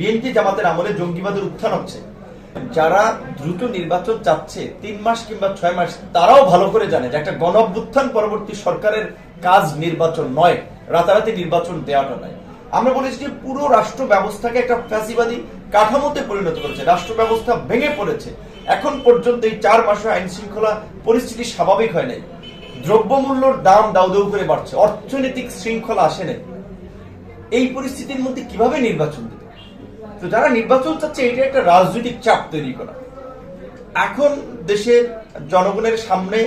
BNP জামাতের আমলে জঙ্গিবাদের উত্থান হচ্ছে। যারা দ্রুত নির্বাচন চাচ্ছে, তিন মাস কিংবা ছয় মাস, তারাও ভালো করে জানে যে একটা গণ পরবর্তী সরকারের কাজ নির্বাচন নয়, রাতারাতি নির্বাচন দেওয়াটা নয়। আমরা বলেছি যে পুরো রাষ্ট্র ব্যবস্থাকে একটা ফ্যাসিবাদী কাঠামোতে পরিণত করেছে, রাষ্ট্র ব্যবস্থা ভেঙে পড়েছে। এখন পর্যন্ত এই চার মাসে আইন শৃঙ্খলা পরিস্থিতি স্বাভাবিক হয় নাই। দ্রব্যমূল্যর দাম দাউ দাউ করে বাড়ছে, অর্থনৈতিক শৃঙ্খলা আসে নাই। এই পরিস্থিতির মধ্যে কীভাবে নির্বাচন তো যারা নির্বাচন চাচ্ছে এটা একটা রাজনৈতিক চাপ তৈরি করা। এখন দেশের জনগণের সামনে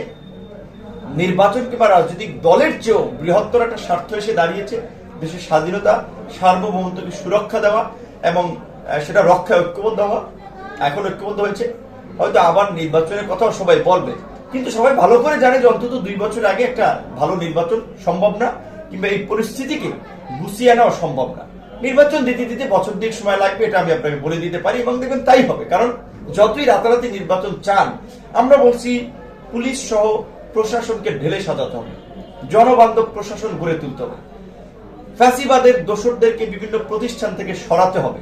নির্বাচন কিংবা রাজনৈতিক দলের চেয়েও বৃহত্তর একটা স্বার্থ এসে দাঁড়িয়েছে, দেশের স্বাধীনতা, সার্বভৌমত্বকে সুরক্ষা দেওয়া এবং সেটা রক্ষায় ঐক্যবদ্ধ হওয়া। এখন ঐক্যবদ্ধ হয়েছে। হয়তো আবার নির্বাচনের কথাও সবাই বলবে। কিন্তু সবাই ভালো করে জানে যে অন্তত দুই বছর আগে একটা ভালো নির্বাচন সম্ভব না, কিংবা এই পরিস্থিতিকে গুছিয়ে নেওয়া সম্ভব না। নির্বাচন দিতে দিতে বছর দিক সময় লাগবে, এটা আমি আপনাকে বলে দিতে পারি এবং দেখবেন তাই হবে। কারণ যতই রাতারাতি নির্বাচন চান, আমরা বলছি পুলিশ সহ প্রশাসনকে ঢেলে সাজাতে হবে, জনবান্ধব প্রশাসন গড়ে তুলতে হবে, ফ্যাসিবাদের, দোসরদেরকে বিভিন্ন প্রতিষ্ঠান থেকে সরাতে হবে,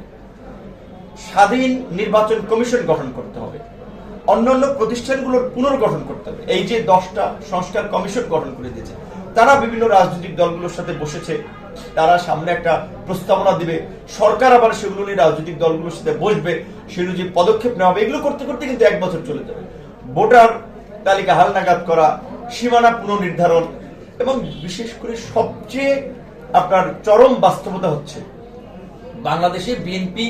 স্বাধীন নির্বাচন কমিশন গঠন করতে হবে, অন্যান্য প্রতিষ্ঠানগুলোর পুনর্গঠন করতে হবে। এই যে দশটা সংস্কার কমিশন গঠন করে দিয়েছে, তারা বিভিন্ন রাজনৈতিক দলগুলোর সাথে বসেছে তারা সামনে একটা প্রস্তাবনা দিবে। সরকার আবার সেগুলো নিয়ে রাজনৈতিক দলগুলোর সাথে বসবে, সেগুলো যে পদক্ষেপ নেওয়া হবে, এগুলো করতে করতে কিন্তু এক বছর চলে যাবে। ভোটার তালিকা হালনাগাদ করা, সীমানা পুনর্নির্ধারণ, এবং বিশেষ করে সবচেয়ে আপনার চরম বাস্তবতা হচ্ছে, বাংলাদেশে বিএনপি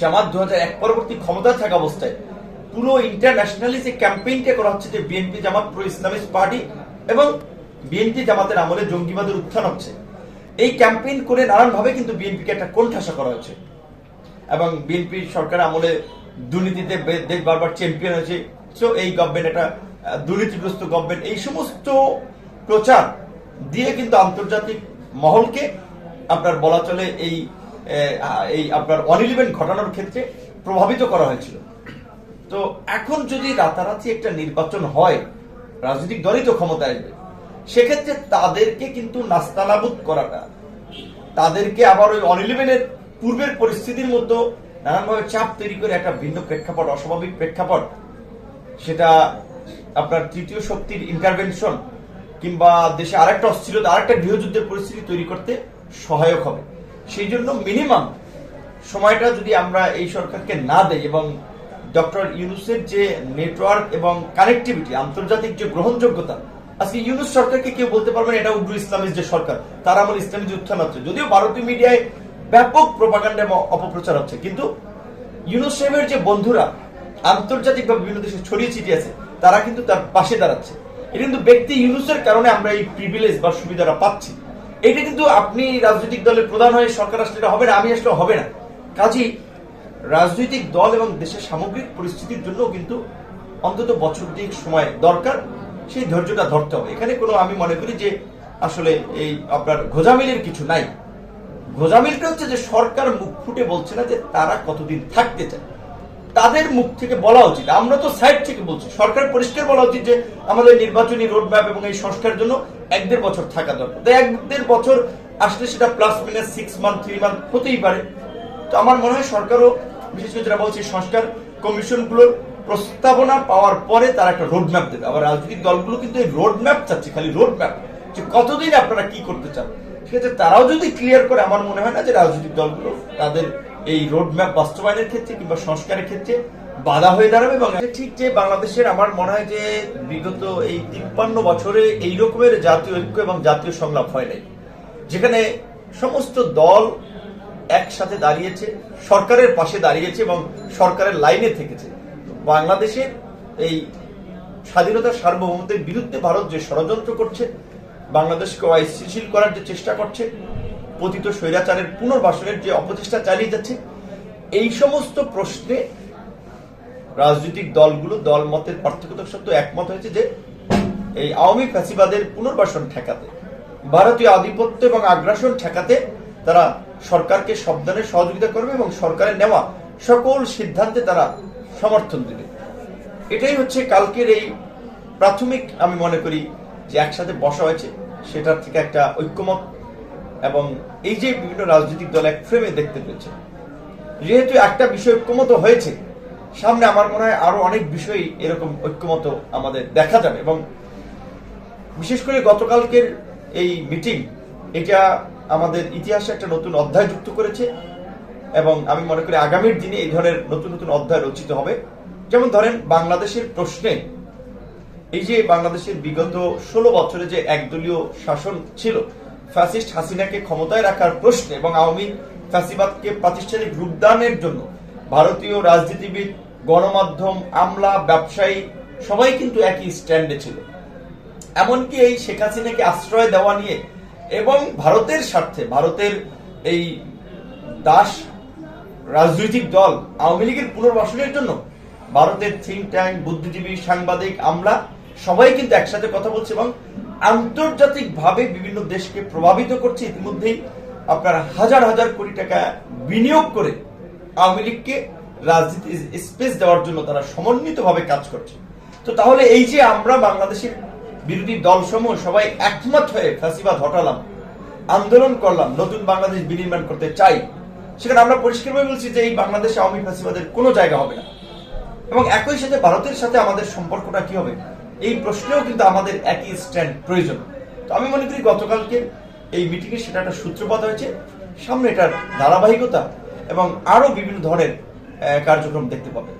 জামাত দু এক পরবর্তী ক্ষমতা থাকা অবস্থায় পুরো ইন্টারন্যাশনালি যে ক্যাম্পেইনটা করা হচ্ছে যে BNP Jamaat pro Islamist party এবং বিএনপি জামাতের আমলে জঙ্গিবাদের উত্থান হচ্ছে। এই ক্যাম্পেইন করে নানানভাবে কিন্তু বিএনপিকে একটা কোণঠাসা করা হয়েছে। এবং বিএনপি সরকার আমলে দুর্নীতিতে দেশ বারবার চ্যাম্পিয়ন হয়েছে। সো এই গভর্নমেন্ট একটা দুর্নীতিগ্রস্ত গভর্নমেন্ট এই সমস্ত প্রচার দিয়ে কিন্তু আন্তর্জাতিক মহলকে আপনার বলা চলে এই এই আপনার অনিলিভেন্ট ঘটানোর ক্ষেত্রে প্রভাবিত করা হয়েছিল। তো এখন যদি রাতারাতি একটা নির্বাচন হয়, রাজনৈতিক দলই তো ক্ষমতায় আসবে। সেক্ষেত্রে তাদেরকে কিন্তু নাস্তানাবুদ করাটা, তাদেরকে আবার ওই অনিলিভেনের পূর্বের পরিস্থিতির মধ্যে নানানভাবে চাপ তৈরি করে একটা ভিন্ন প্রেক্ষাপট, অস্বাভাবিক প্রেক্ষাপট, সেটা আপনার তৃতীয় শক্তির ইন্টারভেনশন কিংবা দেশে আরেকটা অস্থিরতা, আরেকটা গৃহযুদ্ধের পরিস্থিতি তৈরি করতে সহায়ক হবে। সেই জন্য মিনিমাম সময়টা যদি আমরা এই সরকারকে না দেই এবং ডক্টর ইউনুসের যে নেটওয়ার্ক এবং কানেক্টিভিটি আন্তর্জাতিক যে গ্রহণযোগ্যতা আজকে ইউনুস সরকারকে কেউ বলতে পারবেন এটা উগ্র ইসলামিক যে সরকার। তার আমার ইসলামী উত্থান হচ্ছে যদিও ভারতীয় মিডিয়ায় ব্যাপক প্রপাগান্ডা অপপ্রচার হচ্ছে, কিন্তু ইউনুস সাহেবের যে বন্ধুরা আন্তর্জাতিকভাবে বিভিন্ন দেশে ছড়িয়ে ছিটিয়ে আছে, তারা কিন্তু তার পাশে দাঁড়াচ্ছে। এটা কিন্তু ব্যক্তি ইউনুসের কারণে আমরা এই প্রিভিলেজ বা সুবিধাটা পাচ্ছি। এটা কিন্তু আপনি রাজনৈতিক দলের প্রধান হয়ে সরকার আসলে এটা হবে না, আমি আসলে হবে না। কাজেই রাজনৈতিক দল এবং দেশের সামগ্রিক পরিস্থিতির জন্য কিন্তু অন্তত বছর দিক সময় দরকার। সেই ধৈর্যটা ধরতে হবে। এখানে কোনো আমি মনে করি যে আসলে এই আপনার ঘোজামিলের কিছু নাই। ঘোজামিলটা হচ্ছে যে সরকার মুখ ফুটে বলছে না যে তারা কতদিন থাকতে চায়। তাদের মুখ থেকে বলা উচিত। আমরা তো সাইড থেকে বলছি। সরকার পরিষ্কার বলা উচিত যে আমাদের নির্বাচনী রোডম্যাপ এবং এই সংস্কারের জন্য এক দেড় বছর থাকা দরকার। তো এক দেড় বছর আসলে সেটা plus minus six month three month হতেই পারে। তো আমার মনে হয় সরকারও, বিশেষ করে যারা বলছে সংস্কার কমিশনগুলোর প্রস্তাবনা পাওয়ার পরে তারা একটা রোডম্যাপ দেবে। আবার রাজনৈতিক দলগুলো কিন্তু এই রোডম্যাপ চাচ্ছে, খালি রোডম্যাপ যে কতদিন আপনারা কি করতে চান? সেক্ষেত্রে তারাও যদি ক্লিয়ার করে, আমার মনে হয় না যে রাজনৈতিক দলগুলো তাদের এই রোডম্যাপ বাস্তবায়নের ক্ষেত্রে কিংবা সংস্কারের ক্ষেত্রে বাধা হয়ে দাঁড়াবে এবং ঠিক যে বাংলাদেশের আমার মনে হয় যে বিগত এই তিপ্পান্ন বছরে এই রকমের জাতীয় ঐক্য এবং জাতীয় সংলাপ হয় নাই। যেখানে সমস্ত দল একসাথে দাঁড়িয়েছে, সরকারের পাশে দাঁড়িয়েছে এবং সরকারের লাইনে থেকেছে। বাংলাদেশের এই স্বাধীনতার সার্বভৌমত্বের বিরুদ্ধে ভারত যে ষড়যন্ত্র করছে, বাংলাদেশকে অস্থিতিশীল করার যে চেষ্টা করছে, পতিত স্বৈরাচারের পুনর্বাসনের যে অপচেষ্টা চালিয়ে যাচ্ছে, এই সমস্ত প্রশ্নে রাজনৈতিক দলগুলো দল মতের পার্থক্য সত্ত্বেও একমত হয়েছে যে এই আওয়ামী ফ্যাসিবাদের পুনর্বাসন ঠেকাতে, ভারতীয় আধিপত্য এবং আগ্রাসন ঠেকাতে তারা সরকারকে সবদানে সহযোগিতা করবে এবং সরকারের নেওয়া সকল সিদ্ধান্তে তারা সমর্থন দেবে। এটাই হচ্ছে কালকের এই প্রাথমিক আমি মনে করি যে একসাথে বসা হয়েছে, সেটার থেকে একটা ঐক্যমত এবং এই যে বিভিন্ন রাজনৈতিক দল এক ফ্রেমে দেখতে পেয়েছে। যেহেতু একটা বিষয় ঐক্যমত হয়েছে, সামনে আমার মনে হয় আরও অনেক বিষয় এরকম ঐক্যমত আমাদের দেখা যাবে এবং বিশেষ করে গতকালকের এই মিটিং এটা আমাদের ইতিহাসে একটা নতুন অধ্যায় যুক্ত করেছে। এবং আমি মনে করি আগামীর দিনে এই ধরনের নতুন নতুন অধ্যায় রচিত হবে। যেমন ধরেন, বাংলাদেশের প্রশ্নে এই যে বাংলাদেশের বিগত ষোলো বছরে যে একদলীয় শাসন ছিল, ফ্যাসিস্ট হাসিনাকে ক্ষমতায় রাখার প্রশ্নে এবং আওয়ামী ফ্যাসিবাদকে প্রাতিষ্ঠানিক রূপদানের জন্য ভারতীয় রাজনীতিবিদ, গণমাধ্যম, আমলা, ব্যবসায়ী সবাই কিন্তু একই স্ট্যান্ডে ছিল। এমনকি এই শেখ হাসিনাকে আশ্রয় দেওয়া নিয়ে এবং ভারতের স্বার্থে, ভারতের এই দাস রাজনৈতিক দল আওয়ামী লীগের পুনর্বাসনের জন্য ভারতের থিঙ্ক ট্যাঙ্ক বুদ্ধিজীবী, সাংবাদিক, আমরা সবাই কিন্তু একসাথে কথা বলছি এবং আন্তর্জাতিক ভাবে বিভিন্ন দেশকে প্রভাবিত করছে। ইতিমধ্যেই আপনার হাজার হাজার কোটি টাকা বিনিয়োগ করে আওয়ামী লীগকে রাজনীতি স্পেস দেওয়ার জন্য তারা সমন্বিতভাবে কাজ করছে। তো তাহলে এই যে আমরা বাংলাদেশের বিরোধী দলসমূহ সবাই একমত হয়ে ফ্যাসিবাদ হটালাম, আন্দোলন করলাম, নতুন বাংলাদেশ বিনির্মাণ করতে চাই সেখানে আমরা পরিষ্কারভাবে বলছি যে এই বাংলাদেশে আওয়ামী ফাঁসিবাদের কোনো জায়গা হবে না। এবং একই সাথে ভারতের সাথে আমাদের সম্পর্কটা কি হবে? এই প্রশ্নেও কিন্তু আমাদের একই স্ট্যান্ড প্রয়োজন। তো আমি মনে করি গতকালকে এই মিটিংয়ে সেটা একটা সূত্রপাত হয়েছে। সামনে এটার ধারাবাহিকতা এবং আরও বিভিন্ন ধরনের কার্যক্রম দেখতে পাবে